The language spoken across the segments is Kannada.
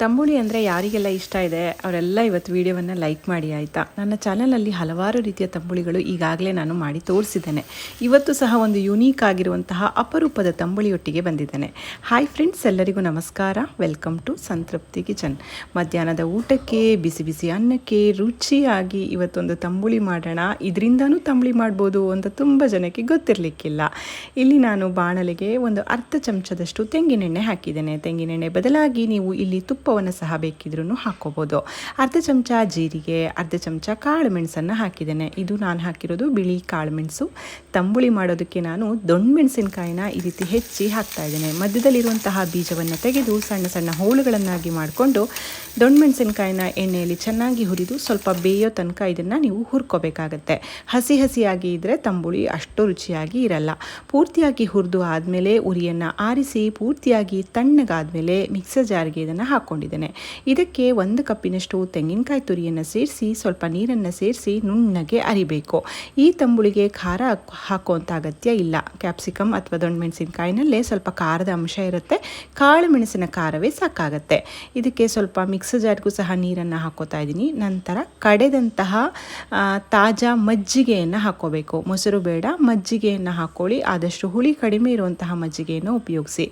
ತಂಬುಳಿ ಅಂದರೆ ಯಾರಿಗೆಲ್ಲ ಇಷ್ಟ ಇದೆ, ಅವರೆಲ್ಲ ಇವತ್ತು ವಿಡಿಯೋವನ್ನು ಲೈಕ್ ಮಾಡಿ, ಆಯಿತಾ? ನನ್ನ ಚಾನಲಲ್ಲಿ ಹಲವಾರು ರೀತಿಯ ತಂಬುಳಿಗಳು ಈಗಾಗಲೇ ನಾನು ಮಾಡಿ ತೋರಿಸಿದ್ದೇನೆ. ಇವತ್ತು ಸಹ ಒಂದು ಯುನೀಕ್ ಆಗಿರುವಂತಹ ಅಪರೂಪದ ತಂಬುಳಿಯೊಟ್ಟಿಗೆ ಬಂದಿದ್ದೇನೆ. ಹಾಯ್ ಫ್ರೆಂಡ್ಸ್ ಎಲ್ಲರಿಗೂ ನಮಸ್ಕಾರ. ವೆಲ್ಕಮ್ ಟು ಸಂತೃಪ್ತಿ ಕಿಚನ್ ಮಧ್ಯಾಹ್ನದ ಊಟಕ್ಕೆ, ಬಿಸಿ ಬಿಸಿ ಅನ್ನಕ್ಕೆ, ರುಚಿಯಾಗಿ ಇವತ್ತೊಂದು ತಂಬುಳಿ ಮಾಡೋಣ. ಇದರಿಂದನೂ ತಂಬುಳಿ ಮಾಡ್ಬೋದು ಅಂತ ತುಂಬ ಜನಕ್ಕೆ ಗೊತ್ತಿರಲಿಕ್ಕಿಲ್ಲ. ಇಲ್ಲಿ ನಾನು ಬಾಣಲೆಗೆ ಒಂದು ಅರ್ಧ ಚಮಚದಷ್ಟು ತೆಂಗಿನೆಣ್ಣೆ ಹಾಕಿದ್ದೇನೆ. ತೆಂಗಿನೆಣ್ಣೆ ಬದಲಾಗಿ ನೀವು ಇಲ್ಲಿ ತುಪ್ಪವನ್ನು ಸಹ ಬೇಕಿದ್ರೂ ಹಾಕ್ಕೋಬೋದು ಅರ್ಧ ಚಮಚ ಜೀರಿಗೆ, ಅರ್ಧ ಚಮಚ ಕಾಳು ಮೆಣಸನ್ನು ಹಾಕಿದ್ದೇನೆ. ಇದು ನಾನು ಹಾಕಿರೋದು ಬಿಳಿ ಕಾಳು ಮೆಣಸು ತಂಬುಳಿ ಮಾಡೋದಕ್ಕೆ ನಾನು ದೊಣ್ಣೆ ಮೆಣಸಿನಕಾಯಿನ ಈ ರೀತಿ ಹೆಚ್ಚಿ ಹಾಕ್ತಾ ಇದ್ದೇನೆ. ಮಧ್ಯದಲ್ಲಿರುವಂತಹ ಬೀಜವನ್ನು ತೆಗೆದು ಸಣ್ಣ ಸಣ್ಣ ಹೋಳುಗಳನ್ನಾಗಿ ಮಾಡಿಕೊಂಡು ದೊಣ್ಣೆ ಮೆಣಸಿನಕಾಯಿನ ಎಣ್ಣೆಯಲ್ಲಿ ಚೆನ್ನಾಗಿ ಹುರಿದು ಸ್ವಲ್ಪ ಬೇಯೋ ತನಕ ಇದನ್ನು ನೀವು ಹುರ್ಕೋಬೇಕಾಗತ್ತೆ. ಹಸಿ ಹಸಿಯಾಗಿ ಇದ್ದರೆ ತಂಬುಳಿ ಅಷ್ಟು ರುಚಿಯಾಗಿ ಇರಲ್ಲ. ಪೂರ್ತಿಯಾಗಿ ಹುರಿದು ಆದಮೇಲೆ ಉರಿಯನ್ನು ಆರಿಸಿ ಪೂರ್ತಿಯಾಗಿ ತಣ್ಣಗಾದಮೇಲೆ ಮಿಕ್ಸರ್ ಜಾರ್ಗೆ ಇದನ್ನು ಹಾಕ್ಕೊಂಡಿದ್ದೇನೆ ಇದಕ್ಕೆ ಒಂದು ಕಪ್ಪಿನಷ್ಟು ತೆಂಗಿನಕಾಯಿ ತುರಿಯನ್ನು ಸೇರಿಸಿ, ಸ್ವಲ್ಪ ನೀರನ್ನು ಸೇರಿಸಿ ನುಣ್ಣಗೆ ಅರಿಬೇಕು. ಈ ತಂಬುಳಿಗೆ ಖಾರ ಹಾಕುವಂಥ ಅಗತ್ಯ ಇಲ್ಲ. ಕ್ಯಾಪ್ಸಿಕಮ್ ಅಥವಾ ದೊಣ್ಣೆ ಮೆಣಸಿನಕಾಯಿನಲ್ಲೇ ಸ್ವಲ್ಪ ಖಾರದ ಅಂಶ ಇರುತ್ತೆ. ಕಾಳು ಮೆಣಸಿನ ಖಾರವೇ ಸಾಕಾಗತ್ತೆ. ಇದಕ್ಕೆ ಸ್ವಲ್ಪ ಮಿಕ್ಸ್ ಜಾರ್ಗೂ ಸಹ ನೀರನ್ನು ಹಾಕೋತಾ ಇದ್ದೀನಿ. ನಂತರ ಕಡೆದಂತಹ ತಾಜಾ ಮಜ್ಜಿಗೆಯನ್ನು ಹಾಕೋಬೇಕು. ಮೊಸರು ಬೇಡ, ಮಜ್ಜಿಗೆಯನ್ನು ಹಾಕ್ಕೊಳ್ಳಿ ಆದಷ್ಟು ಹುಳಿ ಕಡಿಮೆ ಇರುವಂತಹ ಮಜ್ಜಿಗೆಯನ್ನು ಉಪಯೋಗಿಸಿ.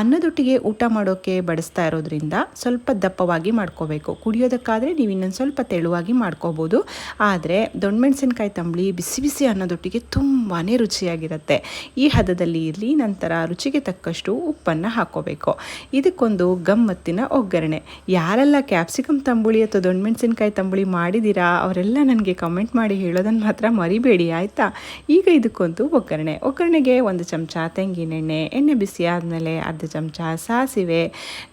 ಅನ್ನದೊಟ್ಟಿಗೆ ಊಟ ಮಾಡೋಕ್ಕೆ ಬಡಿಸ್ತಾ ಇರೋದ್ರಿಂದ ಸ್ವಲ್ಪ ದಪ್ಪವಾಗಿ ಮಾಡ್ಕೋಬೇಕು. ಕುಡಿಯೋದಕ್ಕಾದರೆ ನೀವು ಇನ್ನೊಂದು ಸ್ವಲ್ಪ ತೆಳುವಾಗಿ ಮಾಡ್ಕೋಬೋದು. ಆದರೆ ದೊಣ್ಣೆಣಸಿನ್ಕಾಯಿ ತಂಬಳಿ ಬಿಸಿ ಬಿಸಿ ಅನ್ನೋದೊಟ್ಟಿಗೆ ತುಂಬಾ ರುಚಿಯಾಗಿರುತ್ತೆ. ಈ ಹದದಲ್ಲಿ ಇರಲಿ, ನಂತರ ರುಚಿಗೆ ತಕ್ಕಷ್ಟು ಉಪ್ಪನ್ನು ಹಾಕ್ಕೋಬೇಕು ಇದಕ್ಕೊಂದು ಗಮ್ಮತ್ತಿನ ಒಗ್ಗರಣೆ. ಯಾರೆಲ್ಲ ಕ್ಯಾಪ್ಸಿಕಮ್ ತಂಬುಳಿ ಅಥವಾ ದೊಣ್ಣೆಣಸಿನ್ಕಾಯಿ ತಂಬುಳಿ ಮಾಡಿದ್ದೀರಾ ಅವರೆಲ್ಲ ನನಗೆ ಕಮೆಂಟ್ ಮಾಡಿ ಹೇಳೋದನ್ನು ಮಾತ್ರ ಮರಿಬೇಡಿ, ಆಯಿತಾ? ಈಗ ಇದಕ್ಕೊಂದು ಒಗ್ಗರಣೆ. ಒಗ್ಗರಣೆಗೆ ಒಂದು ಚಮಚ ತೆಂಗಿನೆಣ್ಣೆ, ಎಣ್ಣೆ ಬಿಸಿ ಆದಮೇಲೆ ಅರ್ಧ ಚಮಚ ಸಾಸಿವೆ,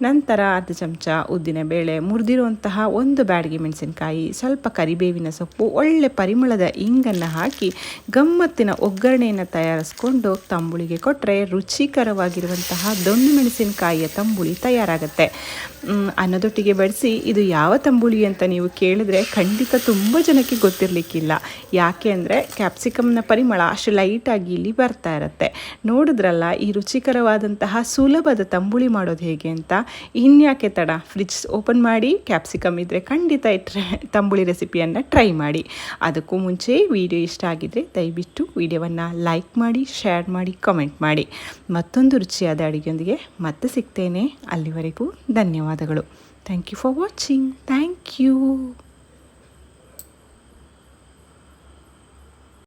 ನಂತರ ಅರ್ಧ ಚಮಚ ಉದ್ದಿನಬೇಳೆ ಮುರಿದಿರುವಂತಹ ಒಂದು ಬ್ಯಾಡಗಿ ಮೆಣಸಿನಕಾಯಿ, ಸ್ವಲ್ಪ ಕರಿಬೇವಿನ ಸೊಪ್ಪು, ಒಳ್ಳೆ ಪರಿಮಳದ ಇಂಗನ್ನು ಹಾಕಿ ಗಮ್ಮತ್ತಿನ ಒಗ್ಗರಣೆಯನ್ನು ತಯಾರಿಸ್ಕೊಂಡು ತಂಬುಳಿಗೆ ಕೊಟ್ಟರೆ ರುಚಿಕರವಾಗಿರುವಂತಹ ದೊಣ್ಣೆ ಮೆಣಸಿನಕಾಯಿಯ ತಂಬುಳಿ ತಯಾರಾಗುತ್ತೆ. ಅನ್ನದೊಟ್ಟಿಗೆ ಬಡಿಸಿ ಇದು ಯಾವ ತಂಬುಳಿ ಅಂತ ನೀವು ಕೇಳಿದ್ರೆ ಖಂಡಿತ ತುಂಬ ಜನಕ್ಕೆ ಗೊತ್ತಿರಲಿಕ್ಕಿಲ್ಲ. ಯಾಕೆ ಅಂದರೆ ಕ್ಯಾಪ್ಸಿಕಮ್ನ ಪರಿಮಳ ಅಷ್ಟು ಲೈಟಾಗಿ ಇಲ್ಲಿ ಬರ್ತಾ ಇರುತ್ತೆ. ನೋಡಿದ್ರಲ್ಲ ಈ ರುಚಿಕರವಾದಂತಹ ಸುಲಭದ ತಂಬುಳಿ ಮಾಡೋದು ಹೇಗೆ ಅಂತ? ಇನ್ಯಾಕೆ ತಡ? ಫ್ರಿಡ್ಜ್ ಓಪನ್ ಮಾಡಿ ಕ್ಯಾಪ್ಸಿಕಮ್ ಇದ್ದರೆ ಖಂಡಿತ ಇಟ್ಟರೆ ತಂಬುಳಿ ರೆಸಿಪಿಯನ್ನು ಟ್ರೈ ಮಾಡಿ. ಅದಕ್ಕೂ ಮುಂಚೆ ವಿಡಿಯೋ ಇಷ್ಟ ಆಗಿದ್ದರೆ ದಯವಿಟ್ಟು ವಿಡಿಯೋವನ್ನು ಲೈಕ್ ಮಾಡಿ, ಶೇರ್ ಮಾಡಿ, ಕಮೆಂಟ್ ಮಾಡಿ. ಮತ್ತೊಂದು ರುಚಿಯಾದ ಅಡುಗೆಯೊಂದಿಗೆ ಮತ್ತೆ ಸಿಗ್ತೇನೆ. ಅಲ್ಲಿವರೆಗೂ ಧನ್ಯವಾದಗಳು. Thank you for watching. Thank you.